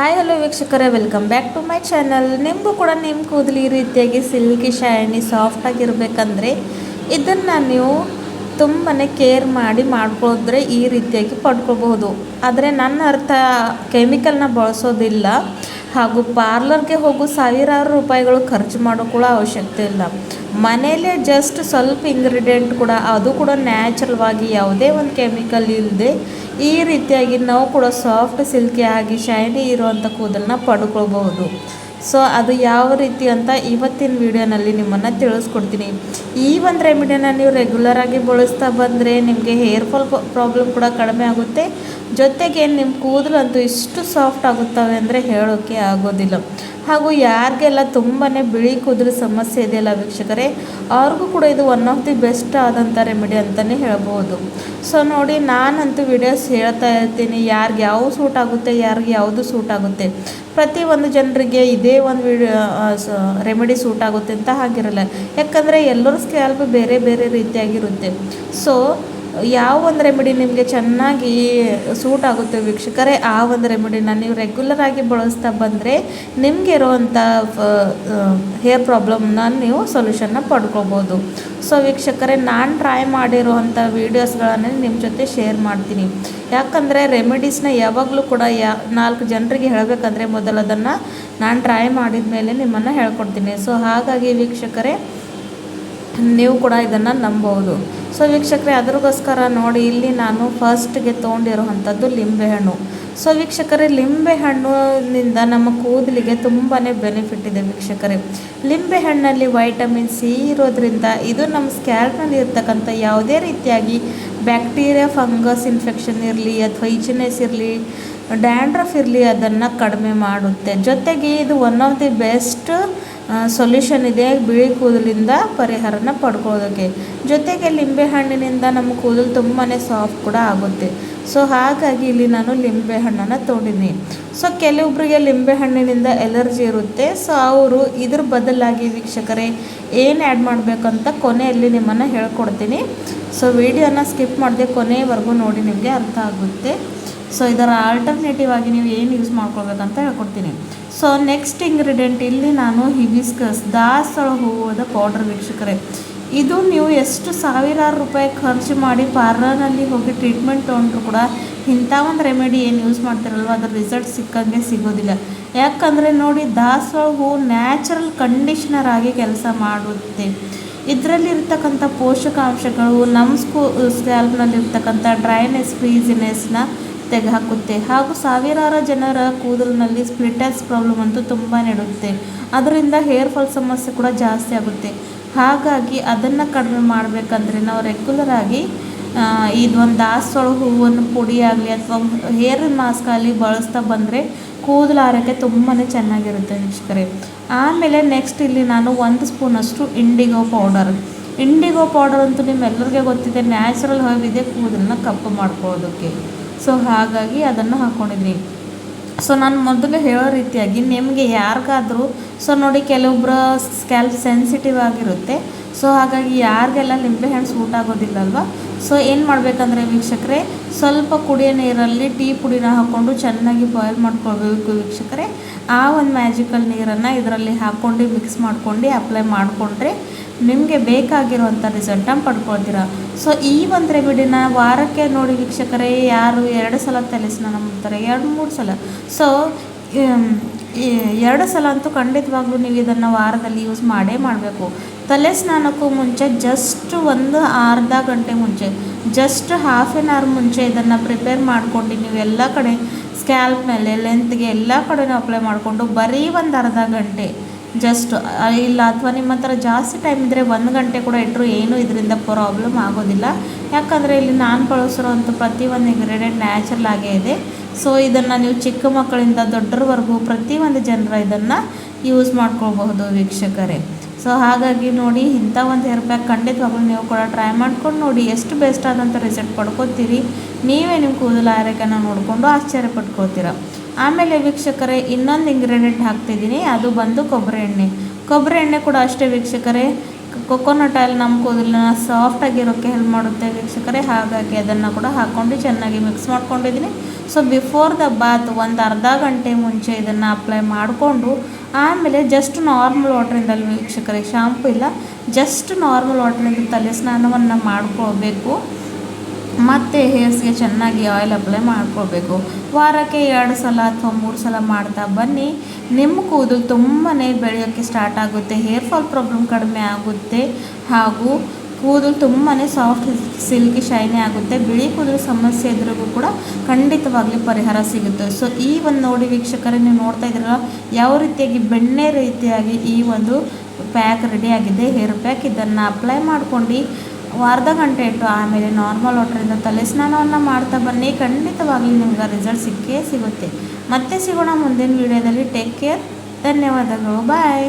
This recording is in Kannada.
ಹಾಯ್ ಹಲೋ ವೀಕ್ಷಕರೇ. Welcome back to my channel ನಿಮಗೂ ಕೂಡ ನಿಮ್ಮ ಕೂದಲು ಈ ರೀತಿಯಾಗಿ ಸಿಲ್ಕಿ ಶೈನಿ ಸಾಫ್ಟಾಗಿರ್ಬೇಕಂದ್ರೆ ಇದನ್ನು ನೀವು ತುಂಬಾ ಕೇರ್ ಮಾಡಿ ಮಾಡ್ಕೊಳ್ದ್ರೆ ಈ ರೀತಿಯಾಗಿ ಪಡ್ಕೋಬಹುದು. ಆದರೆ ನನ್ನ ಅರ್ಥ ಕೆಮಿಕಲ್ನ ಬಳಸೋದಿಲ್ಲ. ಹಾಗೂ ಪಾರ್ಲರ್ಗೆ ಹೋಗು ಸಾವಿರಾರು ರೂಪಾಯಿಗಳು ಖರ್ಚು ಮಾಡೋ ಕೂಡ ಅವಶ್ಯಕತೆ ಇಲ್ಲ. ಮನೆಯಲ್ಲೇ ಜಸ್ಟ್ ಸ್ವಲ್ಪ ಇಂಗ್ರೀಡಿಯೆಂಟ್ ಕೂಡ, ಅದು ಕೂಡ ನ್ಯಾಚುರಲ್ವಾಗಿ ಯಾವುದೇ ಒಂದು ಕೆಮಿಕಲ್ ಇಲ್ಲದೆ ಈ ರೀತಿಯಾಗಿ ನಾವು ಕೂಡ ಸಾಫ್ಟ್ ಸಿಲ್ಕಿ ಆಗಿ ಶೈನಿ ಇರುವಂಥ ಕೂದಲನ್ನ ಪಡ್ಕೊಳ್ಬಹುದು. ಸೊ ಅದು ಯಾವ ರೀತಿ ಅಂತ ಇವತ್ತಿನ ವಿಡಿಯೋನಲ್ಲಿ ನಿಮ್ಮನ್ನು ತಿಳಿಸ್ಕೊಡ್ತೀನಿ. ಈ ಒಂದು ರೆಮಿಡಿಯನ್ನು ನೀವು ರೆಗ್ಯುಲರಾಗಿ ಬಳಸ್ತಾ ಬಂದರೆ ನಿಮಗೆ ಹೇರ್ ಫಾಲ್ ಪ್ರಾಬ್ಲಮ್ ಕೂಡ ಕಡಿಮೆ ಆಗುತ್ತೆ. ಜೊತೆಗೆ ನಿಮ್ಮ ಕೂದಲಂತೂ ಇಷ್ಟು ಸಾಫ್ಟ್ ಆಗುತ್ತವೆ ಅಂದರೆ ಹೇಳೋಕ್ಕೆ ಆಗೋದಿಲ್ಲ. ಹಾಗೂ ಯಾರಿಗೆಲ್ಲ ತುಂಬಾ ಬಿಳಿ ಕೂದಲು ಸಮಸ್ಯೆ ಇದೆಯಲ್ಲ ವೀಕ್ಷಕರೇ, ಅವ್ರಿಗೂ ಕೂಡ ಇದು ಒನ್ ಆಫ್ ದಿ ಬೆಸ್ಟ್ ಆದಂಥ ರೆಮಿಡಿ ಅಂತಲೇ ಹೇಳ್ಬೋದು. ಸೊ ನೋಡಿ, ನಾನಂತೂ ವಿಡಿಯೋಸ್ ಹೇಳ್ತಾ ಇರ್ತೀನಿ, ಯಾರಿಗೆ ಯಾವ ಸೂಟ್ ಆಗುತ್ತೆ, ಯಾರಿಗೆ ಯಾವುದು ಸೂಟ್ ಆಗುತ್ತೆ. ಪ್ರತಿ ಒಂದು ಜನರಿಗೆ ಇದೇ ಒಂದು ರೆಮಿಡಿ ಸೂಟ್ ಆಗುತ್ತೆ ಅಂತ ಹಾಗಿರಲ್ಲ. ಯಾಕಂದರೆ ಎಲ್ಲರ ಸ್ಕ್ಯಾಲ್ಪ್ ಬೇರೆ ಬೇರೆ ರೀತಿಯಾಗಿರುತ್ತೆ. ಸೊ ಯಾವ ಒಂದು ರೆಮಿಡಿ ನಿಮಗೆ ಚೆನ್ನಾಗಿ ಸೂಟ್ ಆಗುತ್ತೆ ವೀಕ್ಷಕರೇ, ಆ ಒಂದು ರೆಮಿಡಿನ ನೀವು ರೆಗ್ಯುಲರ್ ಆಗಿ ಬಳಸ್ತಾ ಬಂದರೆ ನಿಮಗೆ ಇರೋವಂಥ ಹೇರ್ ಪ್ರಾಬ್ಲಮ್ನ ನೀವು ಸೊಲ್ಯೂಷನ್ನ ಪಡ್ಕೋಬೋದು. ಸೊ ವೀಕ್ಷಕರೇ, ನಾನು ಟ್ರೈ ಮಾಡಿರುವಂಥ ವೀಡಿಯೋಸ್ಗಳನ್ನೇ ನಿಮ್ಮ ಜೊತೆ ಶೇರ್ ಮಾಡ್ತೀನಿ. ಯಾಕಂದರೆ ರೆಮಿಡೀಸ್ನ ಯಾವಾಗಲೂ ಕೂಡ ಯಾ, ನಾಲ್ಕು ಜನರಿಗೆ ಹೇಳಬೇಕಂದ್ರೆ ಮೊದಲು ಅದನ್ನು ನಾನು ಟ್ರೈ ಮಾಡಿದ ಮೇಲೆ ನಿಮ್ಮನ್ನು ಹೇಳ್ಕೊಡ್ತೀನಿ. ಸೊ ಹಾಗಾಗಿ ವೀಕ್ಷಕರೇ, ನೀವು ಕೂಡ ಇದನ್ನು ನಂಬೋದು ಸೊ ವೀಕ್ಷಕರೇ, ಅದ್ರಗೋಸ್ಕರ ನೋಡಿ, ಇಲ್ಲಿ ನಾನು ಫಸ್ಟ್ಗೆ ತೊಗೊಂಡಿರುವಂಥದ್ದು ಲಿಂಬೆಹಣ್ಣು. ಸೊ ವೀಕ್ಷಕರೇ, ಲಿಂಬೆಹಣ್ಣಿನಿಂದ ನಮ್ಮ ಕೂದಲಿಗೆ ತುಂಬಾ ಬೆನಿಫಿಟ್ ಇದೆ ವೀಕ್ಷಕರೇ. ಲಿಂಬೆಹಣ್ಣಲ್ಲಿ ವೈಟಮಿನ್ ಸಿ ಇರೋದ್ರಿಂದ ಇದು ನಮ್ಮ ಸ್ಕ್ಯಾಲ್ಪ್ನಲ್ಲಿ ಇರ್ತಕ್ಕಂಥ ಯಾವುದೇ ರೀತಿಯಾಗಿ ಬ್ಯಾಕ್ಟೀರಿಯಾ ಫಂಗಸ್ ಇನ್ಫೆಕ್ಷನ್ ಇರಲಿ, ಅಥವಾ ಈಚಿನೆಸ್ ಇರಲಿ ಡ್ಯಾಂಡ್ರಫ್ ಇರಲಿ, ಅದನ್ನು ಕಡಿಮೆ ಮಾಡುತ್ತೆ. ಜೊತೆಗೆ ಇದು one of the best solution ಇದೆ ಬಿಳಿ ಕೂದಲಿಂದ ಪರಿಹಾರನ ಪಡ್ಕೊಳ್ಳೋದಕ್ಕೆ. ಜೊತೆಗೆ ಲಿಂಬೆಹಣ್ಣಿನಿಂದ ನಮ್ಮ ಕೂದಲು ತುಂಬಾ ಸಾಫ್ಟ್ ಕೂಡ ಆಗುತ್ತೆ. ಸೊ ಹಾಗಾಗಿ ಇಲ್ಲಿ ನಾನು ಲಿಂಬೆಹಣ್ಣನ್ನು ತೊಗೊಂಡಿದ್ದೀನಿ ಸೊ ಕೆಲವೊಬ್ಬರಿಗೆ ಲಿಂಬೆಹಣ್ಣಿನಿಂದ ಎಲರ್ಜಿ ಇರುತ್ತೆ. ಸೊ ಅವರು ಇದ್ರ ಬದಲಾಗಿ ವೀಕ್ಷಕರೇ, ಏನು ಆ್ಯಡ್ ಮಾಡಬೇಕಂತ ಕೊನೆಯಲ್ಲಿ ನಿಮ್ಮನ್ನು ಹೇಳ್ಕೊಡ್ತೀನಿ. ಸೊ ವಿಡಿಯೋನ ಸ್ಕಿಪ್ ಮಾಡದೆ ಕೊನೆಯವರೆಗೂ ನೋಡಿ ನಿಮಗೆ ಅರ್ಥ ಆಗುತ್ತೆ. ಸೊ ಇದರ ಆಲ್ಟರ್ನೇಟಿವ್ ಆಗಿ ನೀವು ಏನು ಯೂಸ್ ಮಾಡ್ಕೊಳ್ಬೇಕಂತ ಹೇಳ್ಕೊಡ್ತೀನಿ. ಸೊ ನೆಕ್ಸ್ಟ್ ಇಂಗ್ರೀಡಿಯೆಂಟ್ ಇಲ್ಲಿ ನಾನು ಹಿಬಿಸ್ಕಸ್ ದಾಸವಾಳ ಹೂವದ ಪೌಡರ್ ವೀಕ್ಷಕರೇ. ಇದು ನೀವು ಎಷ್ಟು ಸಾವಿರಾರು ರೂಪಾಯಿ ಖರ್ಚು ಮಾಡಿ ಪಾರ್ಲರ್ನಲ್ಲಿ ಹೋಗಿ ಟ್ರೀಟ್ಮೆಂಟ್ ತೊಗೊಂಡ್ರು ಕೂಡ ಇಂಥ ಒಂದು ರೆಮಿಡಿ ಏನು ಯೂಸ್ ಮಾಡ್ತಿರಲ್ವ? ಅದರ ರಿಸಲ್ಟ್ ಸಿಕ್ಕಂಗೆ ಸಿಗೋದಿಲ್ಲ. ಯಾಕಂದರೆ ನೋಡಿ ದಾಸವಾಳ ಹೂವು ನ್ಯಾಚುರಲ್ ಕಂಡೀಷನರ್ ಆಗಿ ಕೆಲಸ ಮಾಡುತ್ತೆ. ಇದರಲ್ಲಿರ್ತಕ್ಕಂಥ ಪೋಷಕಾಂಶಗಳು ನಮ್ಮ ಸ್ಕೂ ಸ್ಕ್ಯಾಲ್ಪ್ನಲ್ಲಿರ್ತಕ್ಕಂಥ ಡ್ರೈನೆಸ್ ಫ್ರೀಸಿನೆಸ್ನ ತೆಗೆಹಾಕುತ್ತೆ ಹಾಗೂ ಸಾವಿರಾರು ಜನರ ಕೂದಲಿನಲ್ಲಿ ಸ್ಪ್ಲಿಟಸ್ ಪ್ರಾಬ್ಲಮ್ ಅಂತೂ ತುಂಬ ನೆಡುತ್ತೆ. ಅದರಿಂದ ಹೇರ್ ಫಾಲ್ ಸಮಸ್ಯೆ ಕೂಡ ಜಾಸ್ತಿ ಆಗುತ್ತೆ. ಹಾಗಾಗಿ ಅದನ್ನು ಕಡಿಮೆ ಮಾಡಬೇಕಂದ್ರೆ ನಾವು ರೆಗ್ಯುಲರ್ ಆಗಿ ಇದೊಂದು ದಾಸವಾಳ ಹೂವನ್ನು ಪುಡಿ ಆಗಲಿ ಅಥವಾ ಹೇರ್ ಮಾಸ್ಕ್ ಆಗಲಿ ಬಳಸ್ತಾ ಬಂದರೆ ಕೂದಲು ಆರೋಗ್ಯ ತುಂಬಾ ಚೆನ್ನಾಗಿರುತ್ತೆ ವೀಕ್ಷಕರೇ. ಆಮೇಲೆ ನೆಕ್ಸ್ಟ್ ಇಲ್ಲಿ ನಾನು ಒಂದು ಸ್ಪೂನಷ್ಟು ಇಂಡಿಗೋ ಪೌಡರ್ ಇಂಡಿಗೋ ಪೌಡರ್ ಅಂತೂ ನಿಮ್ಮೆಲ್ಲರಿಗೆ ಗೊತ್ತಿದೆ ನ್ಯಾಚುರಲ್ ಹರ್ಬ್ ಇದೆ ಕೂದಲನ್ನ ಕಪ್ಪು ಮಾಡ್ಕೊಳ್ಳೋದಕ್ಕೆ. ಸೊ ಹಾಗಾಗಿ ಅದನ್ನು ಹಾಕ್ಕೊಂಡಿದ್ದೀನಿ ಸೊ ನಾನು ಮೊದಲು ಹೇಳೋ ರೀತಿಯಾಗಿ ನಿಮಗೆ ಯಾರಿಗಾದರೂ ಸೊ ನೋಡಿ ಕೆಲವೊಬ್ಬರ ಸ್ಕ್ಯಾಲ್ಪ್ ಸೆನ್ಸಿಟಿವ್ ಆಗಿರುತ್ತೆ. ಸೊ ಹಾಗಾಗಿ ಯಾರಿಗೆಲ್ಲ ನಿಂಬೆಹಣ್ಣು ಸೂಟ್ ಆಗೋದಿಲ್ಲಲ್ವ ಸೊ ಏನು ಮಾಡಬೇಕಂದ್ರೆ ವೀಕ್ಷಕರೇ, ಸ್ವಲ್ಪ ಕುಡಿಯೋ ನೀರಲ್ಲಿ ಟೀ ಪುಡಿನ ಹಾಕ್ಕೊಂಡು ಚೆನ್ನಾಗಿ ಬಾಯ್ಲ್ ಮಾಡ್ಕೊಳ್ಬೇಕು ವೀಕ್ಷಕರೇ. ಆ ಒಂದು ಮ್ಯಾಜಿಕಲ್ ನೀರನ್ನು ಇದರಲ್ಲಿ ಹಾಕ್ಕೊಂಡು ಮಿಕ್ಸ್ ಮಾಡ್ಕೊಂಡು ಅಪ್ಲೈ ಮಾಡಿಕೊಂಡ್ರೆ ನಿಮಗೆ ಬೇಕಾಗಿರುವಂಥ ರಿಸಲ್ಟನ್ನು ಪಡ್ಕೊಳ್ತೀರ. ಸೊ ಈ ಒಂದು ರೆಮಿಡಿನ ವಾರಕ್ಕೆ ನೋಡಿ ವೀಕ್ಷಕರೇ, ಯಾರು ಎರಡು ಸಲ ತಲೆ ಸ್ನಾನ ಎರಡು ಮೂರು ಸಲ. ಸೊ ಎರಡು ಸಲ ಅಂತೂ ಖಂಡಿತವಾಗ್ಲೂ ನೀವು ಇದನ್ನು ವಾರದಲ್ಲಿ ಯೂಸ್ ಮಾಡೇ ಮಾಡಬೇಕು. ತಲೆ ಸ್ನಾನಕ್ಕೂ ಮುಂಚೆ ಜಸ್ಟ್ ಒಂದು ಅರ್ಧ ಗಂಟೆ ಮುಂಚೆ ಜಸ್ಟ್ ಹಾಫ್ ಆನ್ ಅವರ್ ಮುಂಚೆ ಇದನ್ನು ಪ್ರಿಪೇರ್ ಮಾಡ್ಕೊಂಡು ನೀವು ಎಲ್ಲ ಕಡೆ ಸ್ಕ್ಯಾಲ್ಪ್ ಮೇಲೆ ಲೆಂತ್ಗೆ ಎಲ್ಲ ಕಡೆನೂ ಅಪ್ಲೈ ಮಾಡಿಕೊಂಡು ಬರೀ ಒಂದು ಅರ್ಧ ಗಂಟೆ ಜಸ್ಟ್ ಇಲ್ಲ ಅಥವಾ ನಿಮ್ಮ ಹತ್ರ ಜಾಸ್ತಿ ಟೈಮ್ ಇದ್ದರೆ ಒಂದು ಗಂಟೆ ಕೂಡ ಇಟ್ಟರು ಏನೂ ಇದರಿಂದ ಪ್ರಾಬ್ಲಮ್ ಆಗೋದಿಲ್ಲ. ಯಾಕಂದರೆ ಇಲ್ಲಿ ನಾನು ಬಳಸಿರೋಂಥ ಪ್ರತಿಯೊಂದು ಇಂಗ್ರೀಡಿಯೆಂಟ್ ನ್ಯಾಚುರಲ್ ಆಗೇ ಇದೆ. ಸೊ ಇದನ್ನು ನೀವು ಚಿಕ್ಕ ಮಕ್ಕಳಿಂದ ದೊಡ್ಡರವರೆಗೂ ಪ್ರತಿಯೊಂದು ಜನರ ಇದನ್ನು ಯೂಸ್ ಮಾಡ್ಕೊಳ್ಬಹುದು ವೀಕ್ಷಕರೇ. ಸೊ ಹಾಗಾಗಿ ನೋಡಿ, ಇಂಥ ಒಂದು ಹೇರ್ ಪ್ಯಾಕ್ ಖಂಡಿತವಾಗ್ಲೂ ನೀವು ಕೂಡ ಟ್ರೈ ಮಾಡ್ಕೊಂಡು ನೋಡಿ, ಎಷ್ಟು ಬೆಸ್ಟ್ ಆದಂಥ ರಿಸಲ್ಟ್ ಪಡ್ಕೋತೀರಿ. ನೀವೇ ನಿಮ್ಮ ಕೂದಲ ಆರೈಕೆನ ನೋಡಿಕೊಂಡು ಆಶ್ಚರ್ಯ ಪಟ್ಕೋತೀರ. ಆಮೇಲೆ ವೀಕ್ಷಕರೇ, ಇನ್ನೊಂದು ಇಂಗ್ರೀಡಿಯೆಂಟ್ ಹಾಕ್ತಿದ್ದೀನಿ, ಅದು ಬಂದು ಕೊಬ್ಬರಿ ಎಣ್ಣೆ. ಕೊಬ್ಬರಿ ಎಣ್ಣೆ ಕೂಡ ಅಷ್ಟೇ ವೀಕ್ಷಕರೇ ಕೊಕೊನಟ್ ಆಯಿಲ್ ನಮ್ಮ ಕೂದಲನ್ನ ಸಾಫ್ಟಾಗಿರೋಕ್ಕೆ ಹೆಲ್ಪ್ ಮಾಡುತ್ತೆ ವೀಕ್ಷಕರೇ. ಹಾಗಾಗಿ ಅದನ್ನು ಕೂಡ ಹಾಕ್ಕೊಂಡು ಚೆನ್ನಾಗಿ ಮಿಕ್ಸ್ ಮಾಡ್ಕೊಂಡಿದ್ದೀನಿ. ಸೊ ಬಿಫೋರ್ ದ ಬಾತ್ ಒಂದು ಅರ್ಧ ಗಂಟೆ ಮುಂಚೆ ಇದನ್ನು ಅಪ್ಲೈ ಮಾಡಿಕೊಂಡು ಆಮೇಲೆ ಜಸ್ಟ್ ನಾರ್ಮಲ್ ವಾಟ್ರಿಂದ ವೀಕ್ಷಕರೇ ಶಾಂಪು ಇಲ್ಲ. ಜಸ್ಟ್ ನಾರ್ಮಲ್ ವಾಟ್ರಿಂದ ತಲೆ ಸ್ನಾನವನ್ನು ಮಾಡ್ಕೋಬೇಕು. ಮತ್ತು ಹೇರ್ಸ್ಗೆ ಚೆನ್ನಾಗಿ ಆಯಿಲ್ ಅಪ್ಲೈ ಮಾಡ್ಕೋಬೇಕು. ವಾರಕ್ಕೆ ಎರಡು ಸಲ ಅಥವಾ ಮೂರು ಸಲ ಮಾಡ್ತಾ ಬನ್ನಿ. ನಿಮ್ಮ ಕೂದಲು ತುಂಬಾ ಬೆಳೆಯೋಕ್ಕೆ ಸ್ಟಾರ್ಟ್ ಆಗುತ್ತೆ. ಹೇರ್ ಫಾಲ್ ಪ್ರಾಬ್ಲಮ್ ಕಡಿಮೆ ಆಗುತ್ತೆ. ಹಾಗೂ ಕೂದಲು ತುಂಬಾ ಸಾಫ್ಟ್ ಸಿಲ್ಕಿ ಶೈನಿ ಆಗುತ್ತೆ. ಬಿಳಿ ಕೂದಲು ಸಮಸ್ಯೆ ಇದ್ರಿಗೂ ಕೂಡ ಖಂಡಿತವಾಗ್ಲಿ ಪರಿಹಾರ ಸಿಗುತ್ತೆ. ಸೊ ಈ ಒಂದು ನೋಡಿ ವೀಕ್ಷಕರೇ, ನೀವು ನೋಡ್ತಾ ಇದ್ದೀರಲ್ಲ, ಯಾವ ರೀತಿಯಾಗಿ ಬೆಣ್ಣೆ ರೀತಿಯಾಗಿ ಈ ಒಂದು ಪ್ಯಾಕ್ ರೆಡಿಯಾಗಿದೆ ಹೇರ್ ಪ್ಯಾಕ್ ಇದನ್ನು ಅಪ್ಲೈ ಮಾಡ್ಕೊಂಡು ಅರ್ಧ ಗಂಟೆ ಇಟ್ಟು ಆಮೇಲೆ ನಾರ್ಮಲ್ ವಾಟ್ರಿಂದ ತಲೆ ಸ್ನಾನವನ್ನು ಮಾಡ್ತಾ ಬನ್ನಿ. ಖಂಡಿತವಾಗ್ಲಿ ನಿಮ್ಗೆ ರಿಸಲ್ಟ್ ಸಿಕ್ಕೇ ಸಿಗುತ್ತೆ. ಮತ್ತೆ ಸಿಗೋಣ ಮುಂದಿನ ವೀಡಿಯೋದಲ್ಲಿ ಟೇಕ್ ಕೇರ್ ಧನ್ಯವಾದಗಳು. ಬಾಯ್